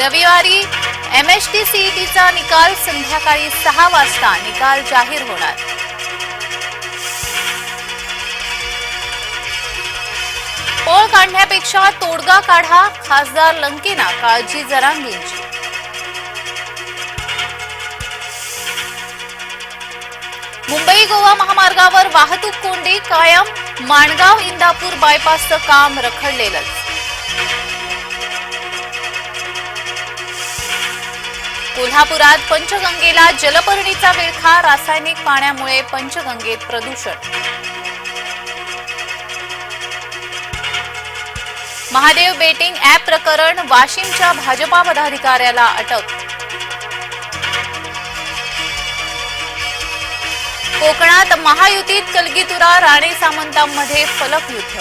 रविवारी M H T सीईटीचा निकाल संध्याकाळी सहा वाजता निकाल जाहीर होणार. पोळ काढण्यापेक्षा तोडगा काढा खासदार लंकेना काळजी जरांगींची मुंबई गोवा महामार्गावर वाहतूक कोंडी कायम माणगाव इंदापूर बायपासचं काम रखडलेलंच. कोल्हापुरात पंचगंगेला जलपर्णीचा विळखा रासायनिक पाण्यामुळे पंचगंगेत प्रदूषण. महादेव बेटिंग ॲप प्रकरण वाशिमच्या भाजपा पदाधिकाऱ्याला अटक. कोकणात महायुतीत कलगीतुरा राणे सामंतांमध्ये फलक युद्ध.